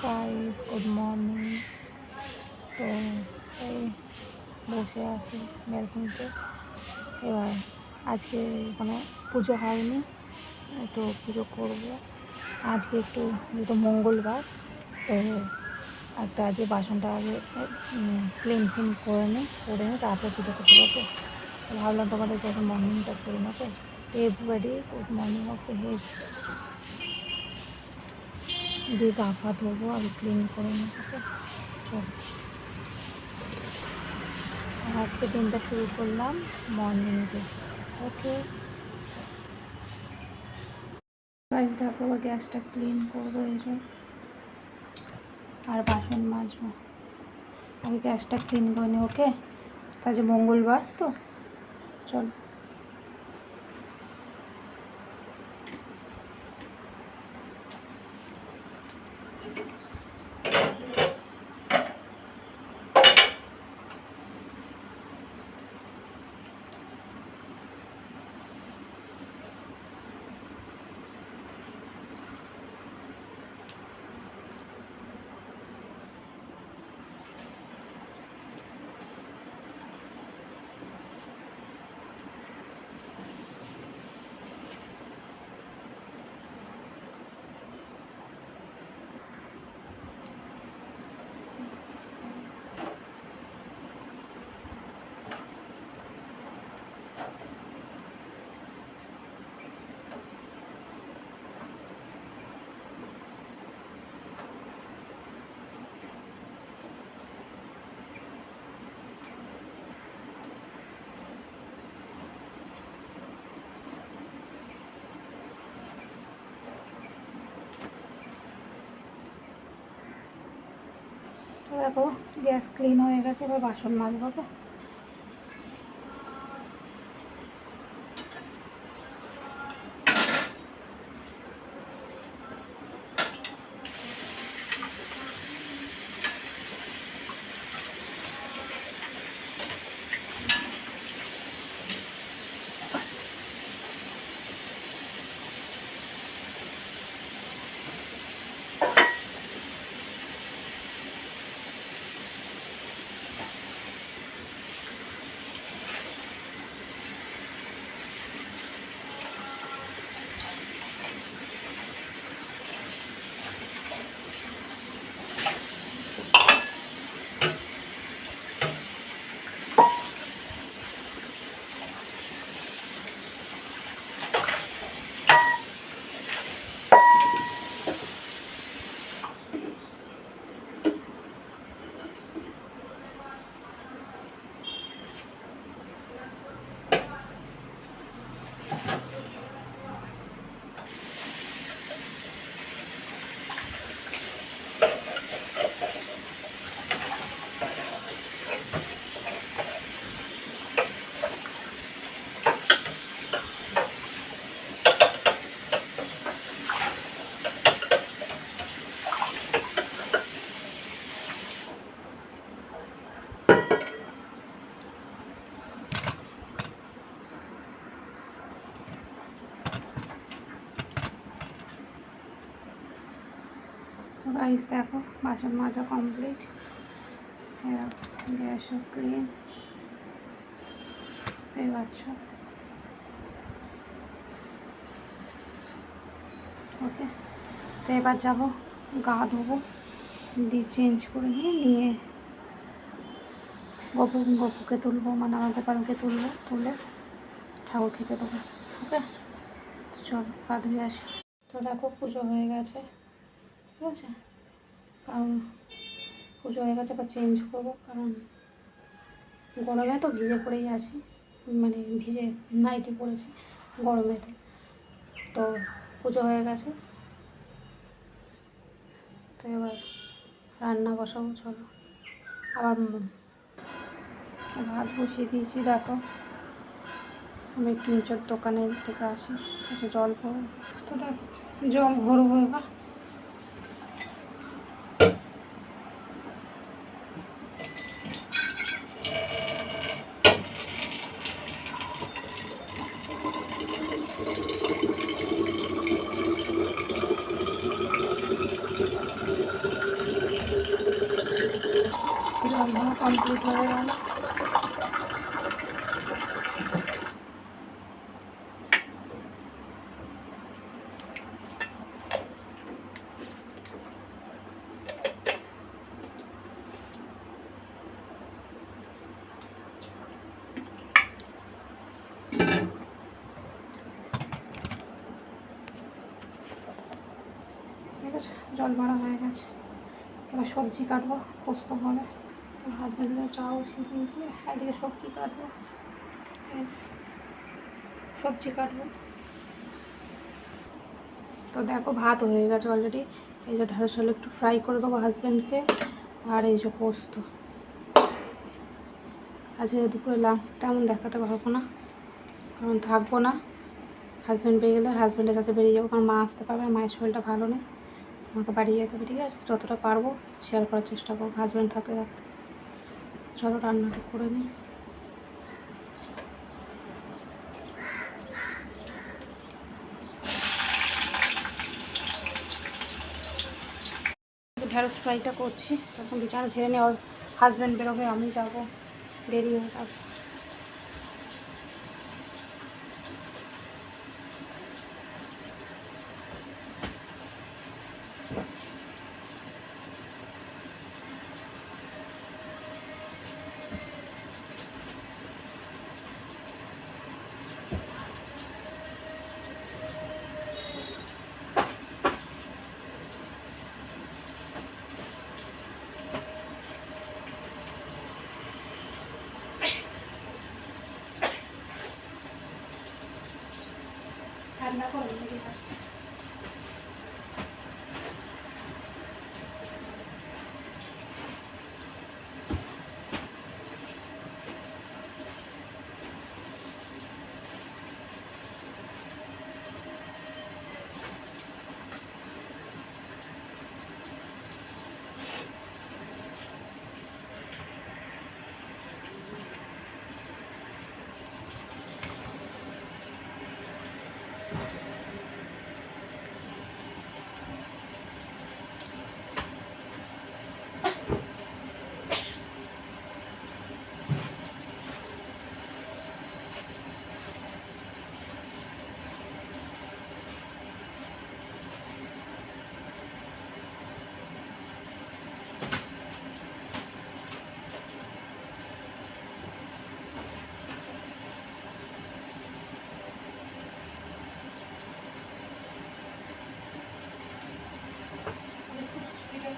Guys good morning তো এই বসে আছি ব্যালকনিতে। এবার আজকে এখানে পুজো হয়নি, একটু পুজো করব। আজকে একটু যেহেতু মঙ্গলবার, তো একটা আজকে বাসনটা আগে ক্লিন ক্লিন করে নিই করে নিই, তারপর পুজো করতে পারব ভাবলাম তোমাদের যখন মর্নিংটা করে নেব। Everybody good morning okay head দিয়ে গা পা ধোবো আর ক্লিন করে নেব চল। আজকে দিনটা শুরু করলাম মর্নিং দিয়ে ওকে তারপর গ্যাসটা ক্লিন করব এই আর বাসন মাজবো। আগে গ্যাসটা ক্লিন করে নি ওকে আজ মঙ্গলবার তো। চল তো দেখো গ্যাস ক্লিন হয়ে গেছে এবার বাসন মাজবো তো। গাইস দেখো, বাসন মাজা কমপ্লিট গ্যাসও ক্লিন এই পাচ্ছ ওকে তো এবার যাব, গা ধোবো, দিয়ে চেঞ্জ করে নিয়ে নিয়ে গপু, গপুকে তুলবো মানে আমার গোপালকে তুলবো, তুলে ঠাকুর খেতে দেবো। ওকে চল, গা ধুয়ে আসি। তো দেখো, পুজো হয়ে গেছে। ঠিক আছে। কারণ পুজো হয়ে গেছে বা চেঞ্জ করব। কারণ গরমে তো ভিজে পড়েই আছি। মানে ভিজে নাইটি পড়েছি গরমেতে। তো পুজো হয়ে গেছে। তো এবার রান্না বসাবো, চলো। আবার ভাত বসিয়ে দিয়েছি, দেখো। আমি একটু নিচের দোকানের থেকে আসি। জল ভরবো। তো দেখো, জল ভরবো এবার। কমপ্লিট হয়ে গেল এবার সবজি কাটবো, পোস্ত হবে হাজব্যান্ডের চাও শিখিয়েছি এদিকে সবজি কাটবো। সবজি কাটবো। তো দেখো ভাত হয়ে গেছে অলরেডি এই যে ঢেঁড়স হলে একটু ফ্রাই করে দেবো হাজব্যান্ডকে আর এই যে পোস্ত। আজকে দুপুরে লাঞ্চ তেমন দেখাতে পারব না, কারণ থাকব না। হাজব্যান্ড পেয়ে গেলে হাজব্যান্ডের সাথে বেরিয়ে যাব, কারণ মা আসতে পারবে মায়ের শরীরটা ভালো নেই। আমাকে বাড়ি যেতে হবে, ঠিক আছে? যতটা পারব শেয়ার করার চেষ্টা করব হাজব্যান্ড থাকতে থাকতে। চলো রান্নাটা করে নিই। ঢেঁড়স ফ্রাইটা করছি তখন বিছানা ঝেড়ে নিয়ে হাজব্যান্ড বেরোবে আমি যাব। দেরি হয়ে যাবে ঠান্ডা করে দিই খুব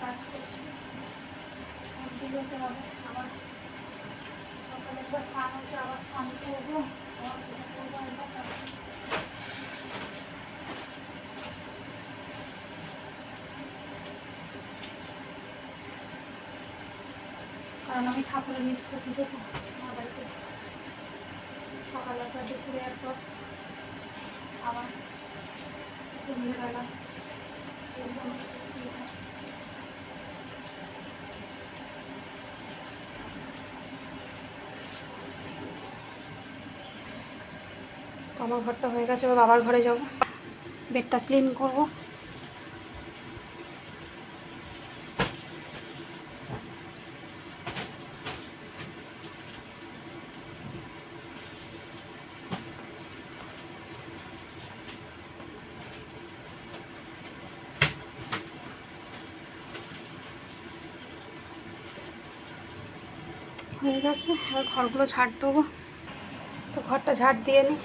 কাজ করছি আবার একবার হচ্ছে আবার কারণ আমি ঠাকুরের নিত্য আমার বাড়িতে সকালে একবার দুপুরে একবার আবার সন্ধ্যেবেলা এরকম ইয়ে হয়। তো আমার ঘরটা হয়ে গেছে, এবার বাবার ঘরে যাব। বেডটা ক্লিন করব। হয়ে গেছে আর ঘরগুলো ঝাড় দেবো। তো ঘরটা ঝাড় দিয়ে নিই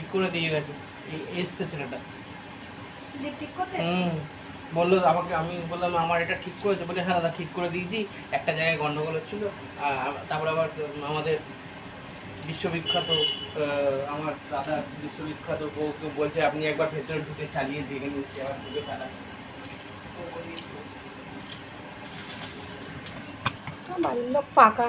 ঠিক করে দিয়ে গেছে। এই এসছে ছেলেটা। ঠিক হুম। বলল আমাকে আমি বললাম আমার এটা ঠিক করেছে। বলে হ্যাঁ দাদা ঠিক করে দিয়েছি। একটা জায়গায় গন্ডগোল হচ্ছিল। তারপর আবার আমাদের বিশ্ববিখ্যাত আমার দাদা বিশ্ববিখ্যাত বউকে বলছে আপনি একবার ভেতরে ঢুকে চালিয়ে দেখে নিচ্ছি আবার ঢুকে চালা বাড়ির লোক পাকা।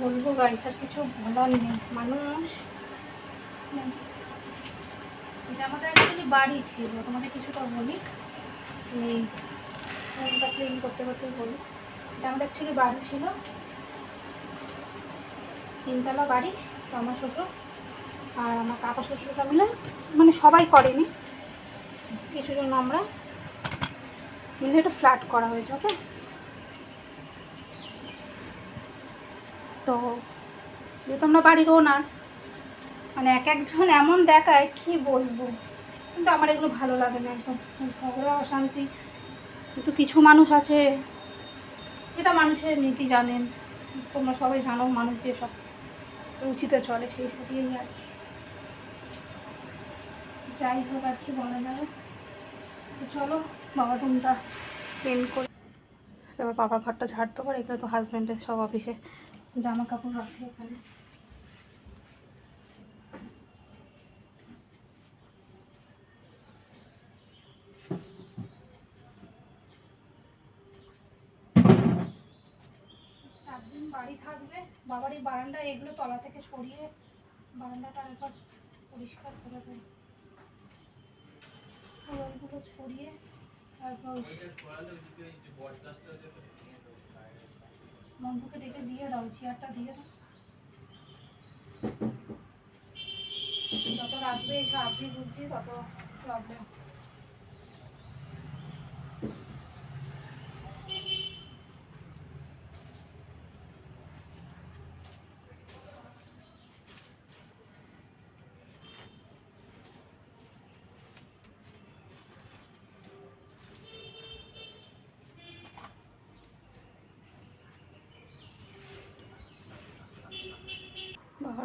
বলব গাইস, আর কিছু বলার নেই। মানুষ হুম। এটা আমাদের অ্যাকচুয়ালি বাড়ি ছিল, তোমাদের কিছুটা বলি। এই ক্লিন করতে করতে বলি। এটা আমাদের অ্যাকচুয়ালি বাড়ি ছিল। তিনতলা বাড়ি, তো আমার শ্বশুর আর আমার কাকা শ্বশুরটা মিলে মানে সবাই করেনি। কিছু জন আমরা মিলে একটা ফ্ল্যাট করা হয়েছে ওকে তো যেহেতু আমরা বাড়ির ওনার মানে এক একজন এমন দেখায়, কি বলব? কিন্তু আমার এগুলো ভালো লাগে না একদম। ঝগড়া, অশান্তি, কিন্তু কিছু মানুষ আছে যেটা মানুষের নীতি জানেন। তোমরা সবাই জানো মানুষ যে সব উচিতে চলে সেই সবই আর কি। যাই হোক, আর কি বলা যাবে চলো, বাবা রুমটা ক্লিন করে। তারপর বাবার ঘরটা ঝাড়তে পারে এখানে তো হাজব্যান্ডের সব অফিসে জামা কাপড় রাখে এখানে। বাড়ি থাকবে। বাবার এই বারান্দা, এগুলো তলা থেকে সরিয়ে বারান্দাটা একবার পরিষ্কার করে দেয় সরিয়ে তারপর মন্টুকে ডেকে দিয়ে দাও চেয়ারটা দিয়ে দাও যত রাখবে এই আবজি বুঝছি তত প্রবলেম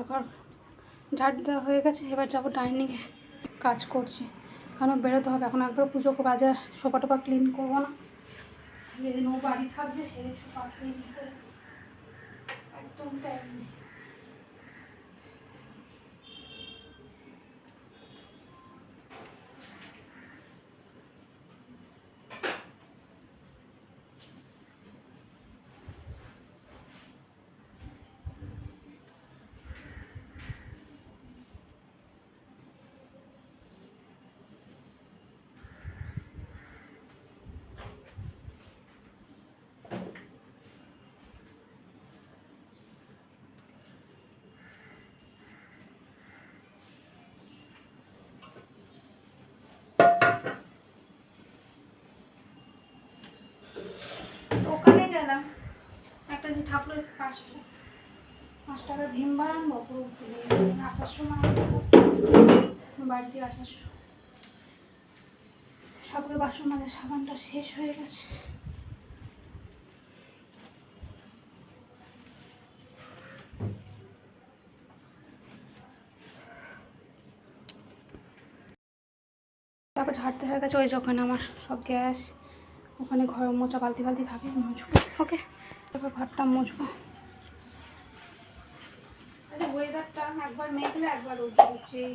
ঘর ঝাড় দেওয়া হয়ে গেছে, এবার যাব ডাইনিংয়ে কাজ করছি। কারণ বেরোতে হবে, এখন একবার পুজো বাজার, সোফা টোপা ক্লিন করব না। বাড়ি থাকবে সেদিন সোফা ক্লিন করে একদম টাইম নেই। ওখানে গেলাম। একটা যে ঠাকুরের পাঁচ পাঁচ টাকার ভীম বার আনব পুরো আসার সময় বাড়িতে আসার সময়। ঠাকুরের বাসন মাঝে সাবানটা শেষ হয়ে গেছে। তারপর ঝাড়তে হয়ে গেছে, ওই ওখানে আমার সব গ্যাস। ওখানে ঘর মোচা বালতি বালতি থাকে মুছবো ওকে তারপর ঘরটা মুছবো আচ্ছা ওয়েদারটা একবার মেঘলে একবার রোদ উঠছে এই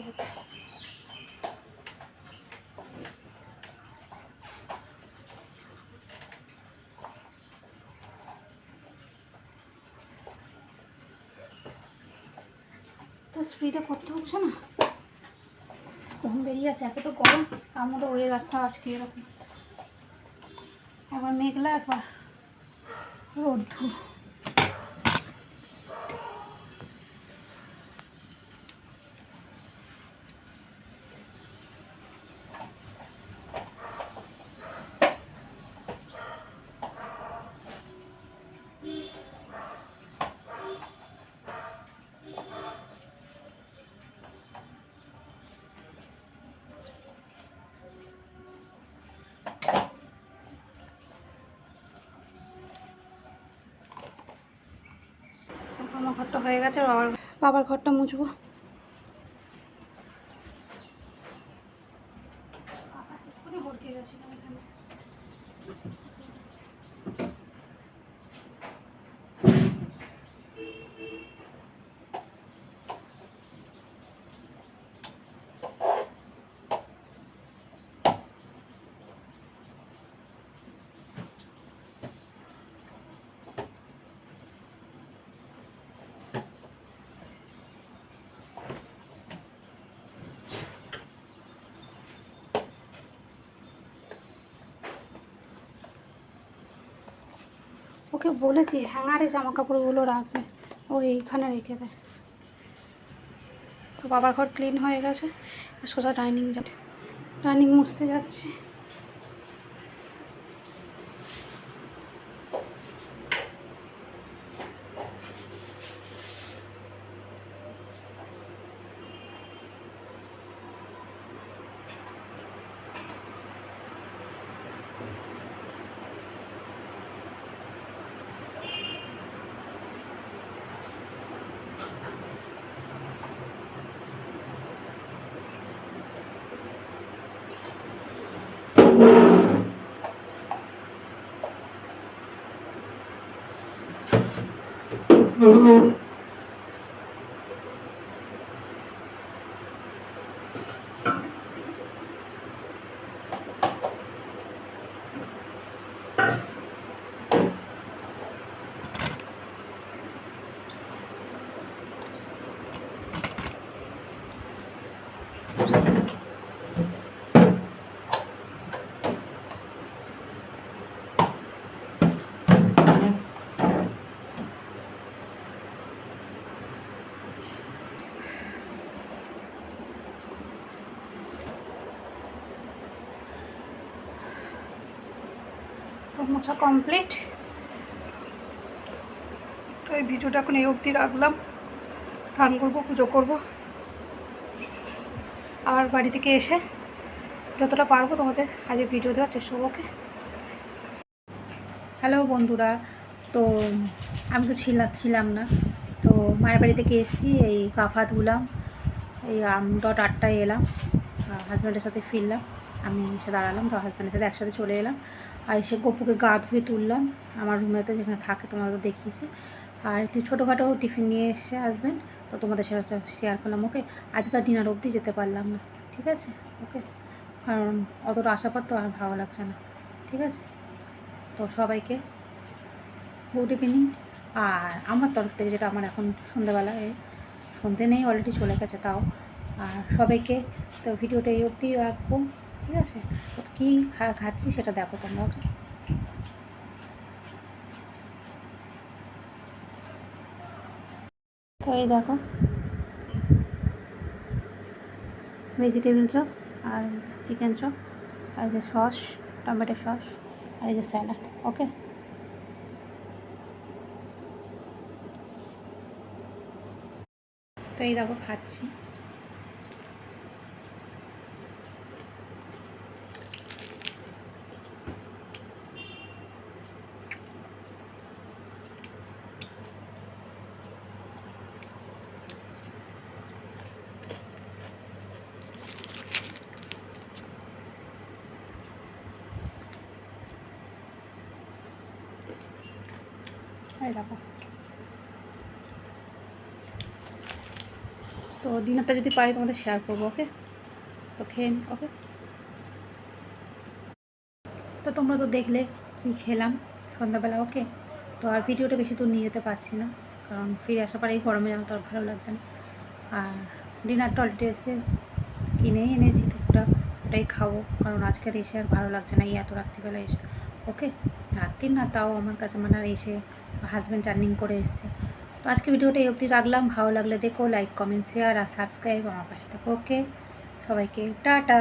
তো স্পিডে করতে হচ্ছে না? ঘুম বেরিয়ে আছে একে তো গরম তার মধ্যে ওয়েদারটা আজকে এরকম। মেঘলা একবার রোদ্দু ঘরটা হয়ে গেছে বাবার বাবার ঘরটা মুছবো বাবা এক্ষুনি বলল বলেছিলাম এখানে ওকে বলেছি, হ্যাঙ্গারে জামা কাপড়গুলো রাখবে, ও এইখানে রেখে দেয়। তো বাবার ঘর ক্লিন হয়ে গেছে সোজা ডাইনিং যাবে ডাইনিং মুছতে যাচ্ছি। Mm-hmm. তো মোছা কমপ্লিট তো এই ভিডিওটা এখন এই অবধি রাখলাম। স্নান করব, পুজো করব। আর বাড়ি থেকে এসে যতটা পারব তোমাদের আজকে ভিডিও দেওয়ার চেষ্টা করব, ওকে? হ্যালো বন্ধুরা, তো আমি তো ছিলাম ছিলাম না। তো মায়ের বাড়ি থেকে এসেছি, এই কাফা ধুলাম, এই ডট আটটায় এলাম। হাজব্যান্ডের সাথে ফিরলাম, আমি এসে দাঁড়ালাম, তো হাজব্যান্ডের সাথে একসাথে চলে এলাম। আর এসে গপুকে গা ধুয়ে তুললাম। আমার রুমেতে যেখানে থাকে তোমাদের দেখিয়েছি। আর একটু ছোটোখাটো টিফিন নিয়ে এসে আসবেন, তো তোমাদের সাথে শেয়ার করলাম। ওকে আজকাল ডিনার অবধি যেতে পারলাম না, ঠিক আছে? ওকে, কারণ অতটা আশাপাত তো আর ভালো লাগছে না, ঠিক আছে? তো সবাইকে গুড ইভিনিং আর আমার তরফ থেকে যেটা আমার এখন সন্ধ্যাবেলায় সন্ধে নেই অলরেডি চলে গেছে তাও। আর সবাইকে তো ভিডিওটা এই অবধি রাখব। ঠিক আছে? কী খাচ্ছি সেটা দেখো তোমরা, ওকে? এই দেখো। ভেজিটেবিল চপ আর চিকেন চপ, আর যে সস টমেটো সস আর যে স্যালাড ওকে? তো এই দেখো, খাচ্ছি এই দেখো তো ডিনারটা যদি পারি তোমাদের শেয়ার করব ওকে তো খেয়ে নি ওকে তো তোমরা তো দেখলে কী খেলাম সন্ধ্যাবেলা ওকে তো আর ভিডিওটা বেশি দূর নিয়ে যেতে পারছি না, কারণ ফিরে আসার পরে এই গরমে আমার তো আর ভালো লাগছে না। আর ডিনারটা অলরেডি আজকে কিনেই এনেছি টুকটাক, ওটাই খাব, কারণ আজকের এসে আর ভালো লাগছে না এই এত রাত্রিবেলা এসে ওকে রাত্রির না, তাও আমার কাছে মানে আর এসে হাজব্যান্ড টার্নিং করে এসছে। তো আজকে ভিডিওটা এই অবধি রাখলাম ভালো লাগলে দেখো লাইক কমেন্ট শেয়ার আর সাবস্ক্রাইব আমার পাশে থাকো ওকে সবাইকে টাটা